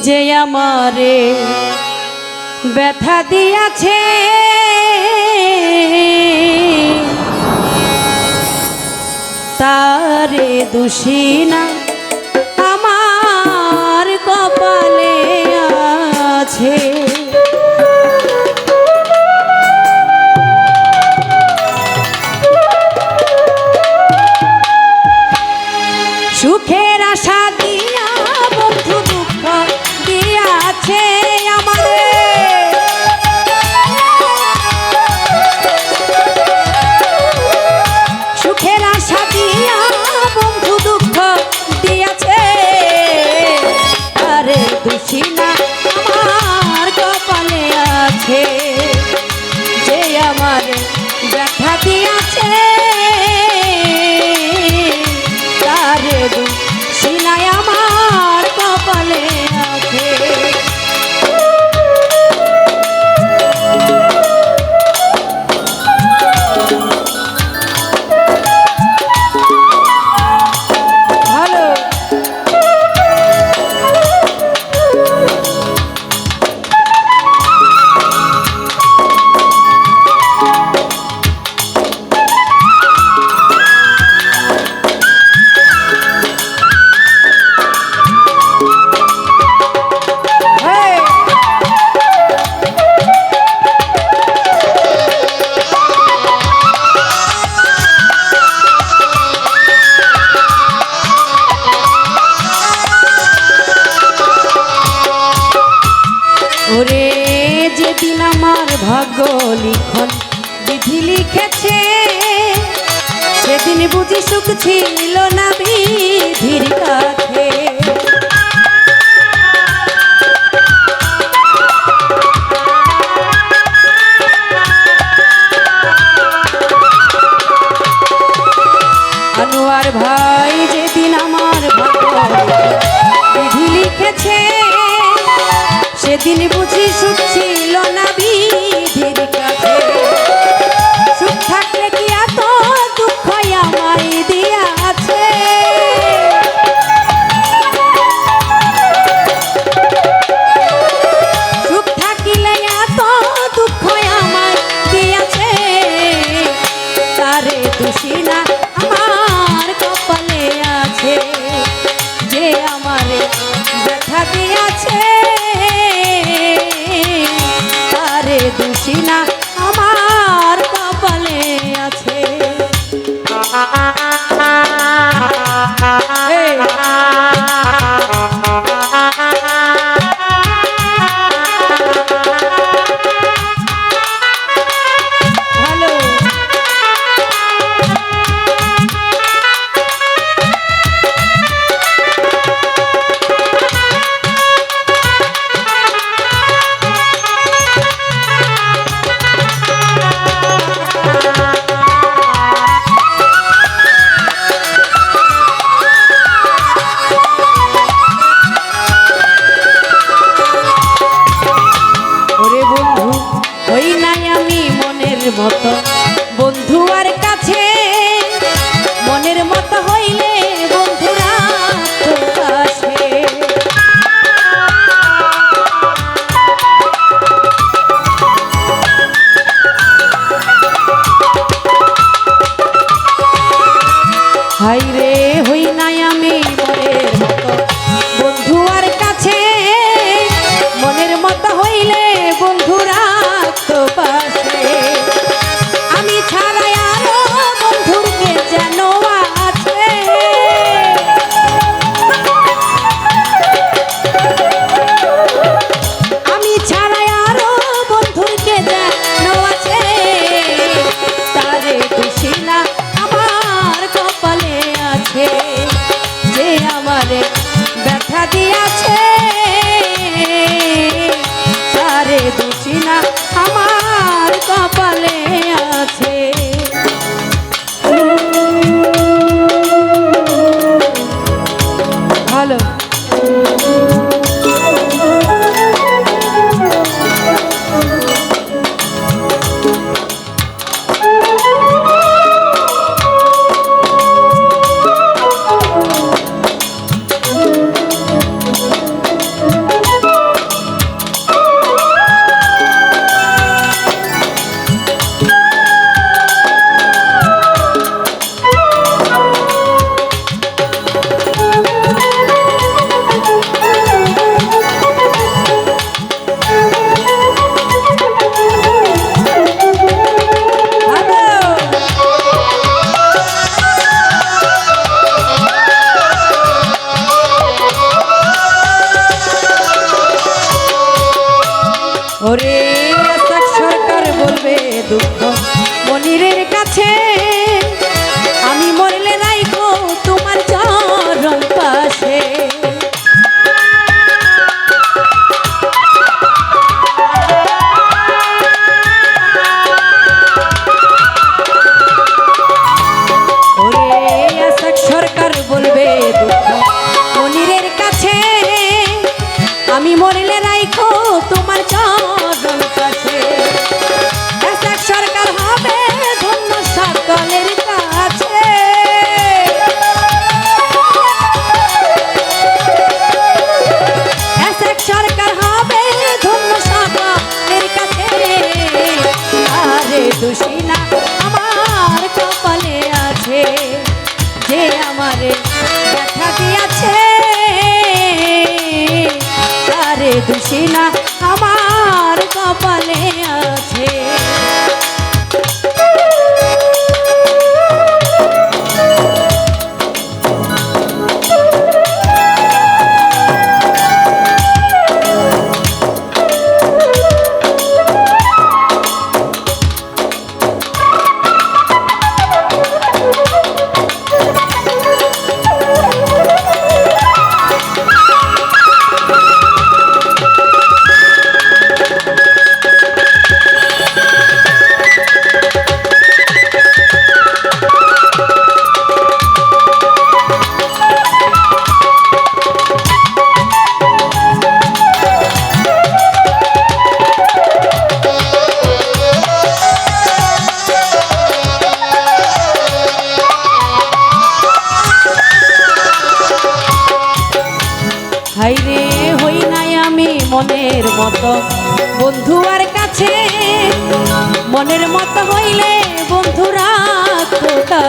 যে আমারে ব্যথা দিয়াছে। তারে দোষী না আমার কপালে আছে। ভাগ্য লিখন। বিধি লিখেছে, সেদিন বুঝি সুখ ছিল না বিধির কাছে। আনোয়ার ভাই যেদিন আমার ভাগ্য বিধি লিখেছে, সেদিন Música দোষী না? আমার কপালে আছে যে আমারে দেখা দিয়াছে। আরে দোষী না হাইরে হই নাই আমি মনের মতো। বন্ধু আর কাছে মনের মতো হইলে বন্ধুরা কাছে